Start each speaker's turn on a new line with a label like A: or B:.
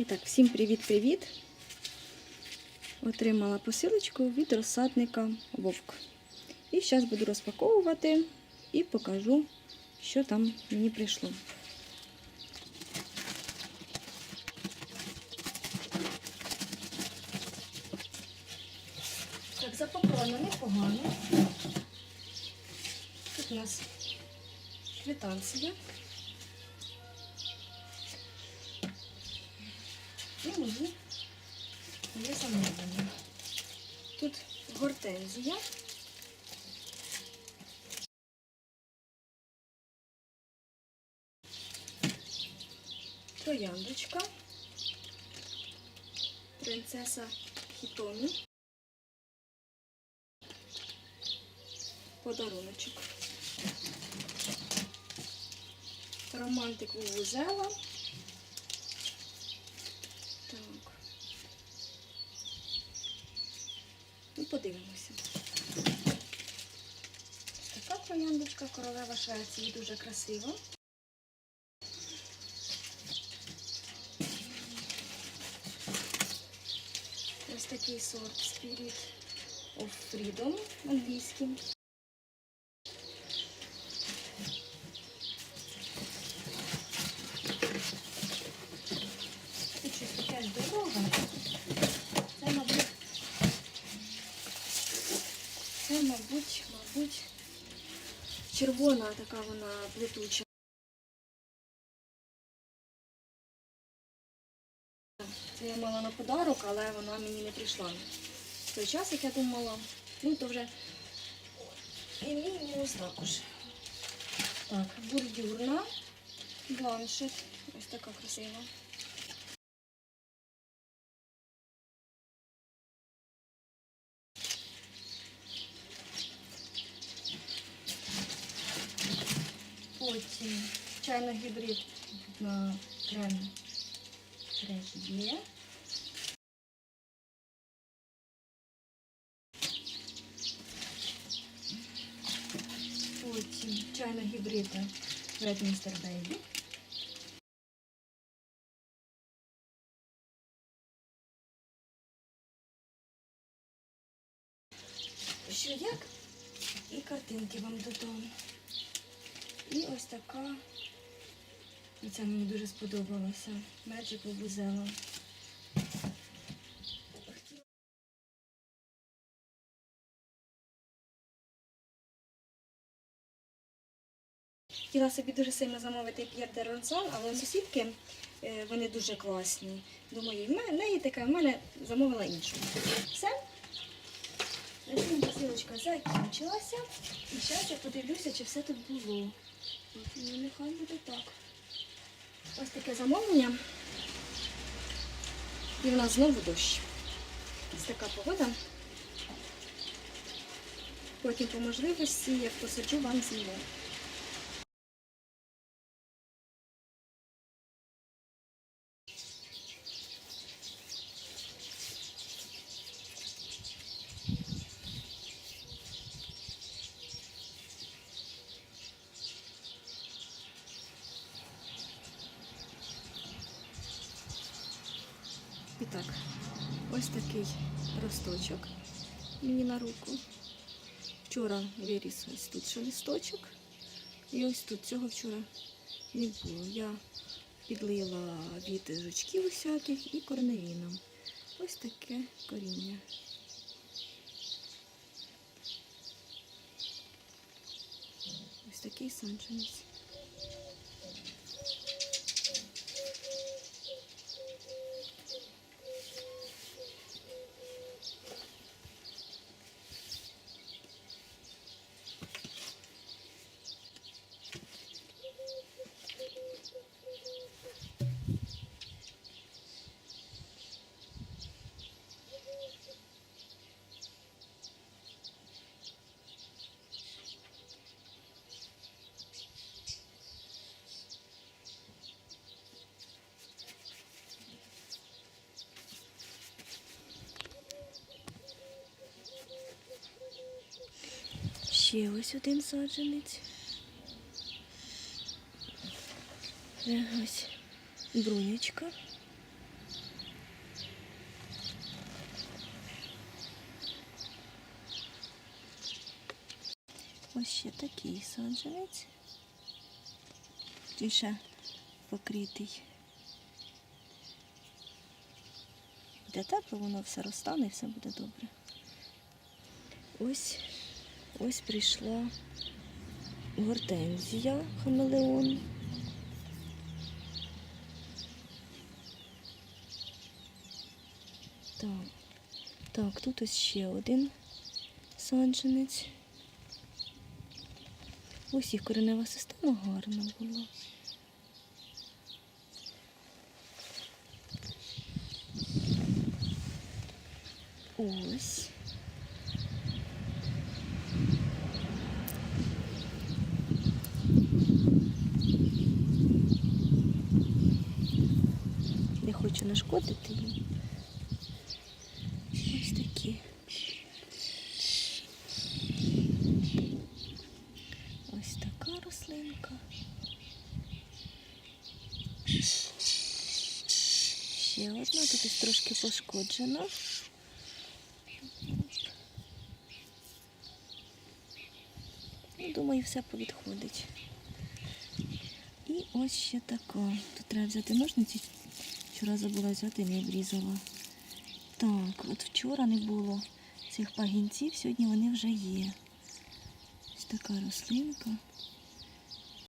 A: І так, всім привіт-привіт! Отримала посилочку від розсадника Вовк. І зараз буду розпаковувати і покажу, що там мені прийшло. Так, запаковано непогано. Тут у нас квитанція. І мені є замовлення. Тут гортензія. Трояндочка. Принцеса Хітомі. Подаруночок. Романтик вузела. Так. Подивимося. Така трояндочка королева Швеції дуже красива. Ось такий сорт Spirit of Freedom англійський. Тут щось таке дорога. Це, мабуть, це, мабуть, мабуть, червона така вона плетуча. Це я мала на подарок, але вона мені не прийшла. В той час, як я думала, ну то вже і мінус також. Так, бордюрна, бланшет. Ось така красива. Чайний гібрид на крем є. Потім чайна гібрида Red Mr. Baby. Що як? І картинки вам додому. І ось така. І це мені дуже сподобалося. Magic Vuvuzela. Хотіла собі дуже сильно замовити П'єр Ронсон, але сусідки е, вони дуже класні. Думаю, в мене неї така, в мене замовила іншу. Все. Посилочка закінчилася. І зараз я подивлюся, чи все тут було. Ну, нехай буде так. Ось таке замовлення. І в нас знову дощ. Ось така погода. Потім по можливості, як посаджу, вам зніму. І так, ось такий росточок мені на руку. Вчора виріс ось тут ще листочок. І ось тут цього вчора не було. Я підлила від жучків усяких і корневіном. Ось таке коріння. Ось такий санчинець. Ще ось один саджанець. Е, ось брунечка. Ось ще такий саджанець. Тиша покритий. Для тепло, воно все розтане і все буде добре. Ось ось прийшла гортензія хамелеон. Так, так, тут ось ще один саджанець. Ось їх коренева система гарна була. Ось. Не хочу нашкодити їм. Ось такі. Ось така рослинка. Ще одна, тут трошки пошкоджена. Ну, думаю, все повідходить. І ось ще така. Тут треба взяти ножниці. Вчора забула взяти, не обрізала. Так, от вчора не було цих пагінців, сьогодні вони вже є. Ось така рослинка.